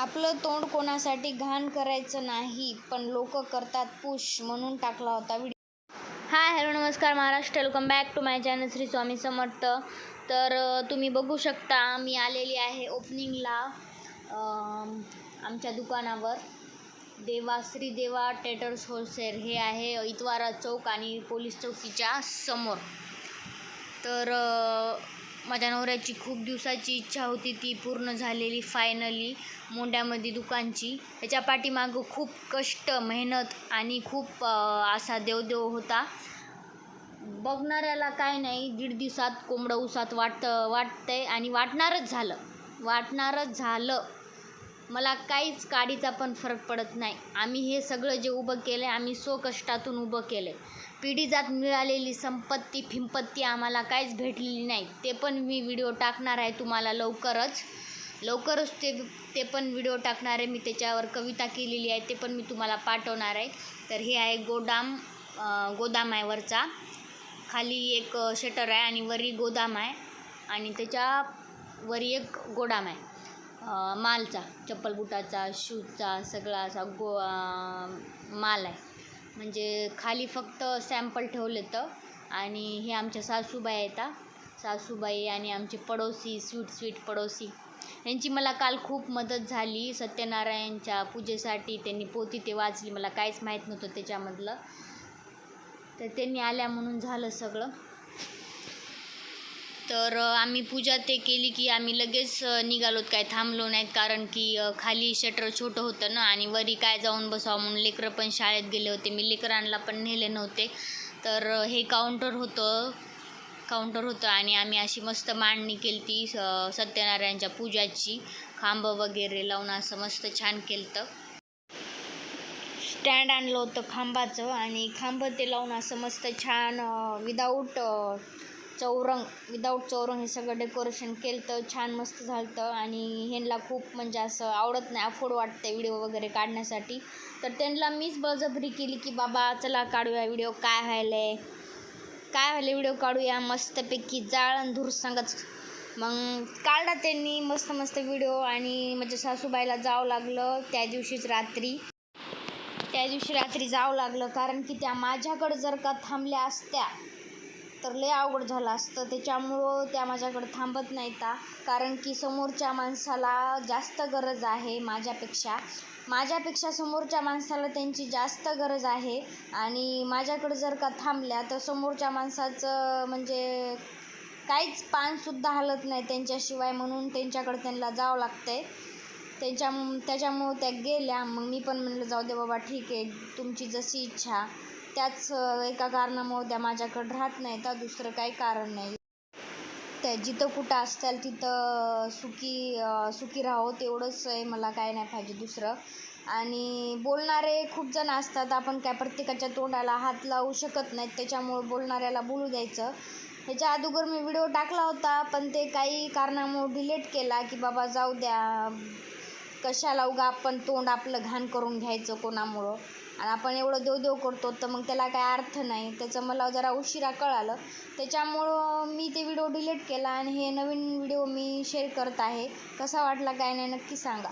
आपलं तोंड कोणासाठी घाण करायचं नाही पण लोक करतात पुश म्हणून टाकला होता व्हिडिओ हाय हॅलो नमस्कार Maharashtra. Welcome back to my channel Shri Swami Samarth. तर तुम्ही बघू शकता मी आलेली आहे ओपनिंगला आमच्या दुकानावर. देवा श्री देवा टेटर्स होलसेल हे आहे इतवारा चौक आणि पोलीस चौकीच्या समोर. तर माझ्या नवऱ्याची खूप दिवसाची इच्छा होती ती पूर्ण झालेली फायनली मोंड्यामध्ये दुकानची. त्याच्या पाठीमागं खूप कष्ट मेहनत आणि खूप असा देवदेव होता. बघणाऱ्याला काय नाही दीड दिवसात कोंबडं उसात वाटतं वाटतंय आणि वाटणारच झालं. वाटणारच झालं. मला काहीच काडीचा पण फरक पडत नाही. आम्ही हे सगळं जे उभं केलं आहे आम्ही स्वकष्टातून उभं केलं आहे पिढीजात मिळालेली संपत्ती फिंपत्ती आम्हाला काहीच भेटलेली नाही. ते पण मी व्हिडिओ टाकणार आहे तुम्हाला लवकरच. लवकरच ते ते पण व्हिडिओ टाकणार आहे. मी त्याच्यावर कविता केलेली आहे ते पण मी तुम्हाला पाठवणार आहे. तर हे आहे गोदाम गोदाम आहे वरचा. खाली एक शटर आहे आणि वरी गोदाम आहे. आणि त्याच्या वरी एक गोडाम आहे. मालचा चप्पल बुटाचा शूजचा सगळा असा गो माल आहे. म्हणजे खाली फक्त सॅम्पल ठेवले तर आणि हे आमच्या सासूबाई येतात सासूबाई आणि आमचे पडोसी स्वीट स्वीट पडोसी. यांची मला काल खूप मदत झाली. सत्यनारायणच्या पूजेसाठी त्यांनी पोती ते वाचली. मला काहीच माहीत नव्हतं त्याच्यामधलं. तर त्यांनी आल्या म्हणून झालं सगळं. तर आम्ही पूजा ते केली की आम्ही लगेच निघालोत. काय थांबलो नाहीत कारण की खाली शटर छोटं होतं ना आणि वरी काय जाऊन बसावं म्हणून लेकरं पण शाळेत गेले होते. मी लेकरांना पण नेले नव्हते. तर हे काउंटर होतं. काउंटर होतं आणि आम्ही अशी मस्त मांडणी केली ती सत्यनारायणच्या पूजाची. खांब वगैरे लावून असं मस्त छान केलं तर स्टँड आणलं होतं खांबाचं आणि खांब ते लावून असं मस्त छान विदाऊट चौरंग विदाऊट चौरंग हे सगळं डेकोरेशन केलं तर छान मस्त झालं आणि ह्यांना खूप म्हणजे असं आवडत नाही अफोर्ड वाटते व्हिडिओ वगैरे काढण्यासाठी. तर त्यांना मीच बळजबरी केली की बाबा चला काढूया व्हिडिओ काय व्हायला आहे काय व्हायला व्हिडिओ काढूया? मस्तपैकी जाळ आणि धूर सांगत मग काढला त्यांनी मस्त मस्त व्हिडिओ आणि म्हणजे सासूबाईला जावं लागलं त्या दिवशीच रात्री. त्या दिवशी रात्री जावं लागलं कारण की त्या माझ्याकडं जर का थांबल्या असत्या तर लय अवघड झालं असतं. त्याच्यामुळं त्या माझ्याकडं थांबत नाही त्या कारण की समोरच्या माणसाला जास्त गरज आहे माझ्यापेक्षा. माझ्यापेक्षा समोरच्या माणसाला त्यांची जास्त गरज आहे. आणि माझ्याकडं जर का थांबल्या तर समोरच्या माणसाचं म्हणजे काहीच पानसुद्धा हलत नाही त्यांच्याशिवाय. म्हणून त्यांच्याकडं त्यांना जावं लागतंय. त्यांच्या त्याच्यामुळं त्या गेल्या. मग मी पण म्हणलं जाऊ दे बाबा ठीक आहे. तुमची जशी इच्छा. त्याच एका कारणामुळं त्या माझ्याकडं राहत नाही तर दुसरं काही कारण नाही. त्या जिथं कुठं असताल तिथं सुखी सुखी राहो तेवढंच आहे मला काय नाही पाहिजे दुसरं. आणि बोलणारे खूप जण असतात आपण काय प्रत्येकाच्या तोंडाला हात लावू शकत नाहीत त्याच्यामुळं बोलणाऱ्याला बोलू द्यायचं. ह्याच्या अगोदर मी व्हिडिओ टाकला होता पण ते काही कारणामुळं डिलीट केला की बाबा जाऊ द्या कशाला उगा आपण तोंड आपलं घाण करून घ्यायचं कोणामुळं? आणि आपण एवढं देव देव करतो तर मग त्याला काय अर्थ नाही. त्याचं मला जरा उशिरा कळालं. त्याच्यामुळं मी ते व्हिडिओ डिलीट केला आणि हे नवीन व्हिडिओ मी शेअर करत आहे. कसा वाटला काय नाही नक्की सांगा.